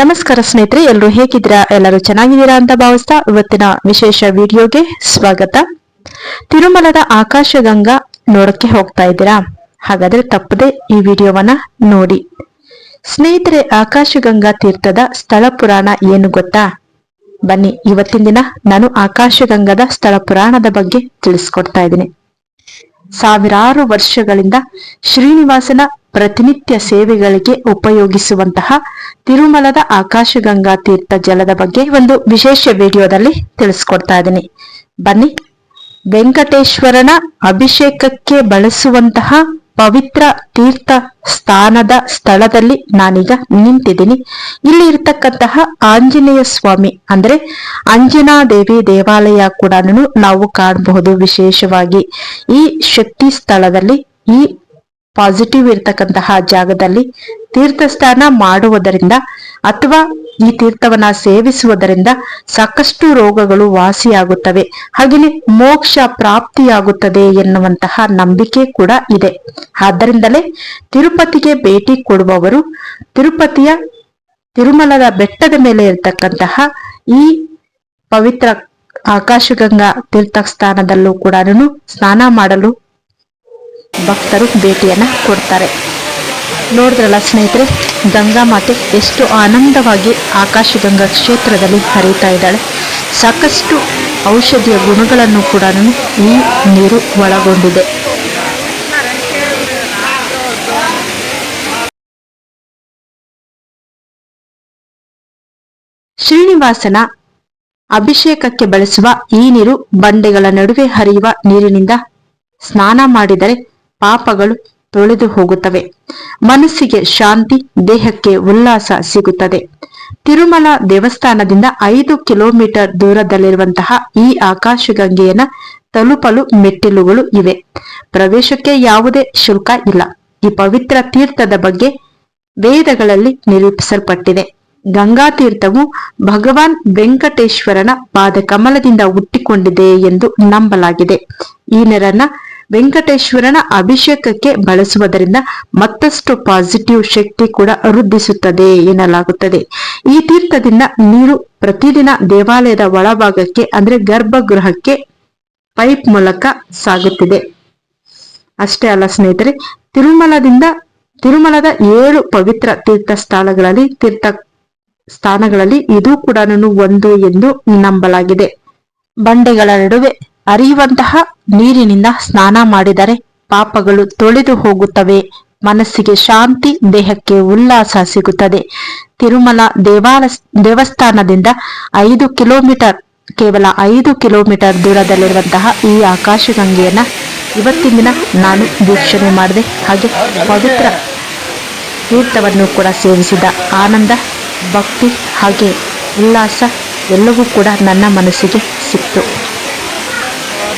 ನಮಸ್ಕಾರ ಸ್ನೇಹಿತರೆ ಎಲ್ಲರೂ ಹೇಗಿದ್ದೀರಾ? ಎಲ್ಲರೂ ಚೆನ್ನಾಗಿದ್ದೀರಾ ಅಂತ ಭಾವಿಸ್ತಾ ಇವತ್ತಿನ ವಿಶೇಷ ವಿಡಿಯೋಗೆ ಸ್ವಾಗತ. ತಿರುಮಲದ ಆಕಾಶಗಂಗಾ ನೋಡಕ್ಕೆ ಹೋಗ್ತಾ ಇದ್ದೀರಾ? ಹಾಗಾದ್ರೆ ತಪ್ಪದೆ ಈ ವಿಡಿಯೋವನ್ನ ನೋಡಿ. ಸ್ನೇಹಿತರೆ, ಆಕಾಶಗಂಗಾ ತೀರ್ಥದ ಸ್ಥಳ ಪುರಾಣ ಏನು ಗೊತ್ತಾ? ಬನ್ನಿ, ಇವತ್ತಿನ ದಿನ ನಾನು ಆಕಾಶಗಂಗಾದ ಸ್ಥಳ ಪುರಾಣದ ಬಗ್ಗೆ ತಿಳಿಸ್ಕೊಡ್ತಾ ಇದ್ದೀನಿ. ಸಾವಿರಾರು ವರ್ಷಗಳಿಂದ ಶ್ರೀನಿವಾಸನ ಪ್ರತಿನಿತ್ಯ ಸೇವೆಗಳಿಗೆ ಉಪಯೋಗಿಸುವಂತಹ ತಿರುಮಲದ ಆಕಾಶಗಂಗಾ ತೀರ್ಥ ಜಲದ ಬಗ್ಗೆ ಒಂದು ವಿಶೇಷ ವಿಡಿಯೋದಲ್ಲಿ ತಿಳಿಸ್ಕೊಡ್ತಾ ಇದ್ದೀನಿ. ಬನ್ನಿ. ವೆಂಕಟೇಶ್ವರನ ಅಭಿಷೇಕಕ್ಕೆ ಬಳಸುವಂತಹ ಪವಿತ್ರ ತೀರ್ಥ ಸ್ಥಾನದ ಸ್ಥಳದಲ್ಲಿ ನಾನೀಗ ನಿಂತಿದ್ದೀನಿ. ಇಲ್ಲಿ ಇರ್ತಕ್ಕಂತಹ ಆಂಜನೇಯ ಸ್ವಾಮಿ ಅಂದ್ರೆ ಅಂಜನಾದೇವಿ ದೇವಾಲಯ ಕೂಡ ನಾವು ಕಾಣಬಹುದು ವಿಶೇಷವಾಗಿ ಈ ಶಕ್ತಿ ಸ್ಥಳದಲ್ಲಿ ಈ ಪಾಸಿಟಿವ್ ಇರ್ತಕ್ಕಂತಹ ಜಾಗದಲ್ಲಿ ತೀರ್ಥಸ್ಥಾನ ಮಾಡುವುದರಿಂದ ಅಥವಾ ಈ ತೀರ್ಥವನ್ನ ಸೇವಿಸುವುದರಿಂದ ಸಾಕಷ್ಟು ರೋಗಗಳು ವಾಸಿಯಾಗುತ್ತವೆ. ಹಾಗೆಯೇ ಮೋಕ್ಷ ಪ್ರಾಪ್ತಿಯಾಗುತ್ತದೆ ಎನ್ನುವಂತಹ ನಂಬಿಕೆ ಕೂಡ ಇದೆ. ಆದ್ದರಿಂದಲೇ ತಿರುಪತಿಗೆ ಭೇಟಿ ಕೊಡುವವರು ತಿರುಪತಿಯ ತಿರುಮಲದ ಬೆಟ್ಟದ ಮೇಲೆ ಇರತಕ್ಕಂತಹ ಈ ಪವಿತ್ರ ಆಕಾಶಗಂಗಾ ತೀರ್ಥಸ್ಥಾನದಲ್ಲೂ ಕೂಡ ಸ್ನಾನ ಮಾಡಲು ಭಕ್ತರು ಭೇಟಿಯನ್ನು ಕೊಡ್ತಾರೆ. ನೋಡಿದ್ರಲ್ಲ ಸ್ನೇಹಿತರೆ, ಗಂಗಾ ಮಾತೆ ಎಷ್ಟು ಆನಂದವಾಗಿ ಆಕಾಶಗಂಗಾ ಕ್ಷೇತ್ರದಲ್ಲಿ ಹರಿತಾ ಇದ್ದಾಳೆ. ಸಾಕಷ್ಟು ಔಷಧಿಯ ಗುಣಗಳನ್ನು ಕೂಡ ಈ ನೀರು ಒಳಗೊಂಡಿದೆ. ಶ್ರೀನಿವಾಸನ ಅಭಿಷೇಕಕ್ಕೆ ಬಳಸುವ ಈ ನೀರು ಬಂಡೆಗಳ ನಡುವೆ ಹರಿಯುವ ನೀರಿನಿಂದ ಸ್ನಾನ ಮಾಡಿದರೆ ಪಾಪಗಳು ತೊಳೆದು ಹೋಗುತ್ತವೆ. ಮನಸ್ಸಿಗೆ ಶಾಂತಿ, ದೇಹಕ್ಕೆ ಉಲ್ಲಾಸ ಸಿಗುತ್ತದೆ. ತಿರುಮಲ ದೇವಸ್ಥಾನದಿಂದ ಐದು ಕಿಲೋಮೀಟರ್ ದೂರದಲ್ಲಿರುವಂತಹ ಈ ಆಕಾಶಗಂಗೆಯನ್ನ ತಲುಪಲು ಮೆಟ್ಟಿಲುಗಳು ಇವೆ. ಪ್ರವೇಶಕ್ಕೆ ಯಾವುದೇ ಶುಲ್ಕ ಇಲ್ಲ. ಈ ಪವಿತ್ರ ತೀರ್ಥದ ಬಗ್ಗೆ ವೇದಗಳಲ್ಲಿ ನಿರೂಪಿಸಲ್ಪಟ್ಟಿದೆ. ಗಂಗಾ ತೀರ್ಥವು ಭಗವಾನ್ ವೆಂಕಟೇಶ್ವರನ ಪಾದ ಕಮಲದಿಂದ ಹುಟ್ಟಿಕೊಂಡಿದೆ ಎಂದು ನಂಬಲಾಗಿದೆ. ಈ ನೀರನ್ನ ವೆಂಕಟೇಶ್ವರನ ಅಭಿಷೇಕಕ್ಕೆ ಬಳಸುವುದರಿಂದ ಮತ್ತಷ್ಟು ಪಾಸಿಟಿವ್ ಶಕ್ತಿ ಕೂಡ ವೃದ್ಧಿಸುತ್ತದೆ ಎನ್ನಲಾಗುತ್ತದೆ. ಈ ತೀರ್ಥದಿಂದ ನೀರು ಪ್ರತಿದಿನ ದೇವಾಲಯದ ಒಳಭಾಗಕ್ಕೆ ಅಂದ್ರೆ ಗರ್ಭಗೃಹಕ್ಕೆ ಪೈಪ್ ಮೂಲಕ ಸಾಗುತ್ತಿದೆ. ಅಷ್ಟೇ ಅಲ್ಲ ಸ್ನೇಹಿತರೆ, ತಿರುಮಲದಿಂದ ತಿರುಮಲದ ಏಳು ಪವಿತ್ರ ತೀರ್ಥ ಸ್ಥಳಗಳಲ್ಲಿ ತೀರ್ಥ ಸ್ಥಾನಗಳಲ್ಲಿ ಇದು ಕೂಡ ಒಂದು ಎಂದು ನಂಬಲಾಗಿದೆ. ಬಂಡೆಗಳ ನಡುವೆ ಅರಿಯುವಂತಹ ನೀರಿನಿಂದ ಸ್ನಾನ ಮಾಡಿದರೆ ಪಾಪಗಳು ತೊಳೆದು ಹೋಗುತ್ತವೆ. ಮನಸ್ಸಿಗೆ ಶಾಂತಿ, ದೇಹಕ್ಕೆ ಉಲ್ಲಾಸ ಸಿಗುತ್ತದೆ. ತಿರುಮಲ ದೇವಾಲ, ದೇವಸ್ಥಾನದಿಂದ ಐದು ಕಿಲೋಮೀಟರ್, ಕೇವಲ ಐದು ಕಿಲೋಮೀಟರ್ ದೂರದಲ್ಲಿರುವಂತಹ ಈ ಆಕಾಶಗಂಗೆಯನ್ನ ಇವತ್ತಿನ ದಿನ ನಾನು ವೀಕ್ಷಣೆ ಮಾಡಿದೆ. ಹಾಗೆ ಪವಿತ್ರ ತೀರ್ಥವನ್ನು ಕೂಡ ಸೇವಿಸಿದ ಆನಂದ, ಭಕ್ತಿ ಹಾಗೆ ಉಲ್ಲಾಸ ಎಲ್ಲವೂ ಕೂಡ ನನ್ನ ಮನಸ್ಸಿಗೆ ಸಿಕ್ತು.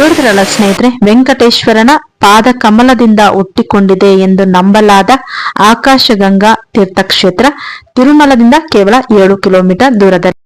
ನೋಡಿದ್ರಲ್ಲ ಸ್ನೇಹಿತರೆ, ವೆಂಕಟೇಶ್ವರನ ಪಾದ ಕಮಲದಿಂದ ಹುಟ್ಟಿಕೊಂಡಿದೆ ಎಂದು ನಂಬಲಾದ ಆಕಾಶಗಂಗಾ ತೀರ್ಥಕ್ಷೇತ್ರ ತಿರುಮಲದಿಂದ ಕೇವಲ ಏಳು ಕಿಲೋಮೀಟರ್ ದೂರದಲ್ಲಿ